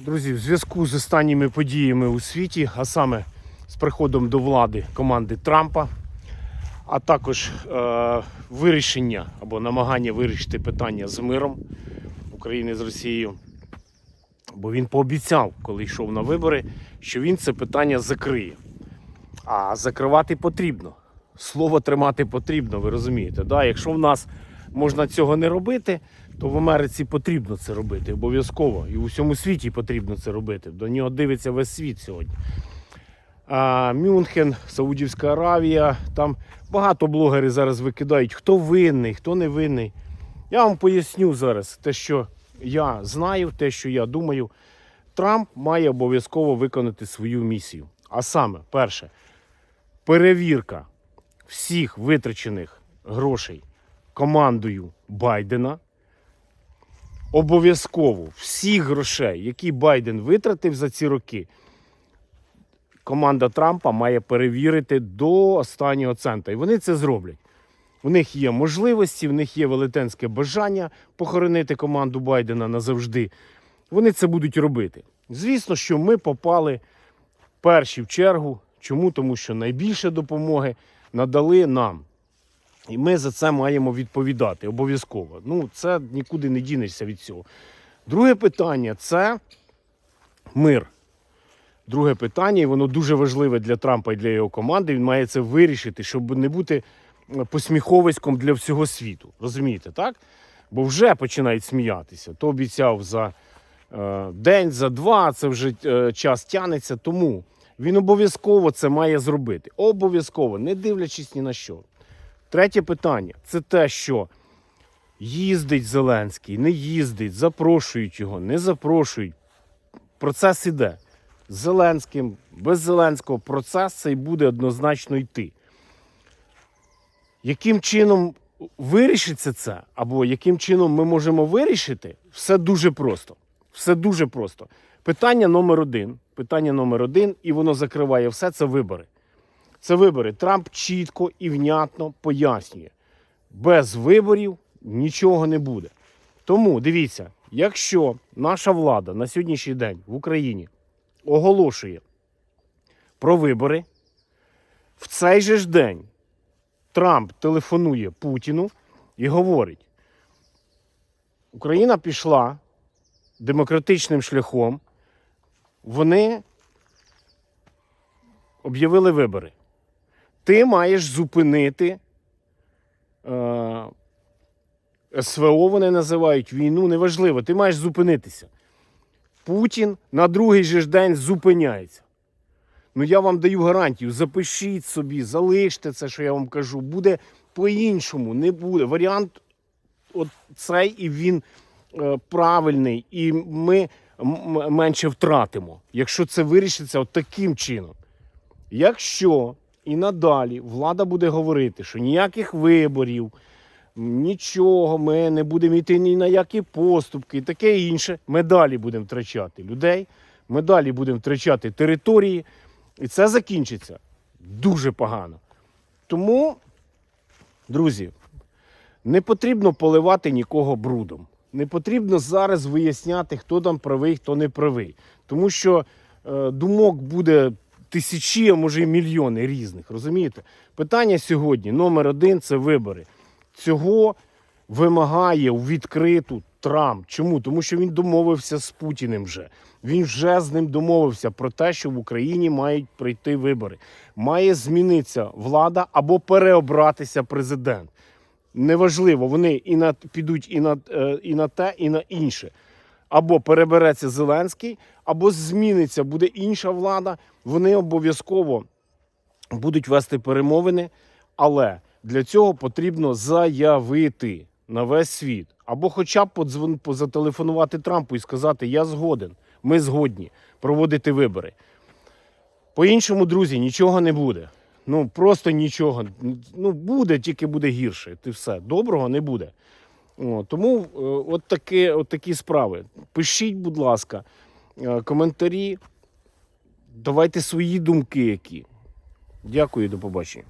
Друзі, в зв'язку з останніми подіями у світі, а саме з приходом до влади команди Трампа, а також е, вирішення або намагання вирішити питання з миром України з Росією. Бо він пообіцяв, коли йшов на вибори, що він це питання закриє. А закривати потрібно. Слово тримати потрібно, ви розумієте. Да? Якщо в нас можна цього не робити, то в Америці потрібно це робити обов'язково. І у всьому світі потрібно це робити. До нього дивиться весь світ сьогодні. А, Мюнхен, Саудівська Аравія, там багато блогерів зараз викидають, хто винний, хто не винний. Я вам поясню зараз те, що я знаю, те, що я думаю. Трамп має обов'язково виконати свою місію. А саме, перше, перевірка всіх витрачених грошей командою Байдена. Обов'язково всіх грошей, які Байден витратив за ці роки, команда Трампа має перевірити до останнього цента. І вони це зроблять. У них є можливості, в них є велетенське бажання похоронити команду Байдена назавжди. Вони це будуть робити. Звісно, що ми попали перші в чергу. Чому? Тому що найбільше допомоги надали нам. І ми за це маємо відповідати обов'язково. Ну, це нікуди не дінешся від цього. Друге питання це мир. Друге питання, і воно дуже важливе для Трампа і для його команди. Він має це вирішити, щоб не бути е, посміховиськом для всього світу. Розумієте, так? Бо вже починають сміятися. То обіцяв за е, день, за два, це вже е, час тянеться. Тому він обов'язково це має зробити. Обов'язково, не дивлячись ні на що. Третє питання це те, що їздить Зеленський, не їздить, запрошують його, не запрошують. Процес іде. З Зеленським, без Зеленського процес цей буде однозначно йти. Яким чином вирішиться це, або яким чином ми можемо вирішити, все дуже просто. Все дуже просто. Питання номер один. Питання номер один, і воно закриває все це вибори. Це вибори. Трамп чітко і внятно пояснює. Без виборів нічого не буде. Тому дивіться, якщо наша влада на сьогоднішній день в Україні оголошує про вибори, в цей же ж день Трамп телефонує Путіну і говорить: Україна пішла демократичним шляхом, вони об'явили вибори. Ти маєш зупинити е, СВО, вони називають війну, неважливо, ти маєш зупинитися. Путін на другий же ж день зупиняється. Ну я вам даю гарантію, запишіть собі, залиште це, що я вам кажу. Буде по-іншому, не буде. Варіант цей і він е, правильний, і ми менше втратимо, якщо це вирішиться от таким чином. Якщо і надалі влада буде говорити, що ніяких виборів, нічого, ми не будемо йти ні на які поступки і таке інше, ми далі будемо втрачати людей, ми далі будемо втрачати території, і це закінчиться дуже погано. Тому, друзі, не потрібно поливати нікого брудом. Не потрібно зараз виясняти, хто там правий, хто не правий. Тому що е, думок буде тисячі, а може і мільйони різних. Розумієте? Питання сьогодні номер один це вибори. Цього вимагає у відкриту Трамп. Чому? Тому що він домовився з Путіним вже. Він вже з ним домовився про те, що в Україні мають прийти вибори. Має змінитися влада або переобратися президент. Неважливо, вони і на підуть і на, е, і на те, і на інше. Або перебереться Зеленський, або зміниться, буде інша влада. Вони обов'язково будуть вести перемовини, але для цього потрібно заявити на весь світ. Або хоча б подзвон, позателефонувати Трампу і сказати: Я згоден, ми згодні проводити вибори. По-іншому, друзі, нічого не буде. Ну просто нічого. Ну буде, тільки буде гірше. Ти все доброго не буде. О, тому е, от, такі, от такі справи. Пишіть, будь ласка, е, коментарі. Давайте свої думки які. Дякую, до побачення.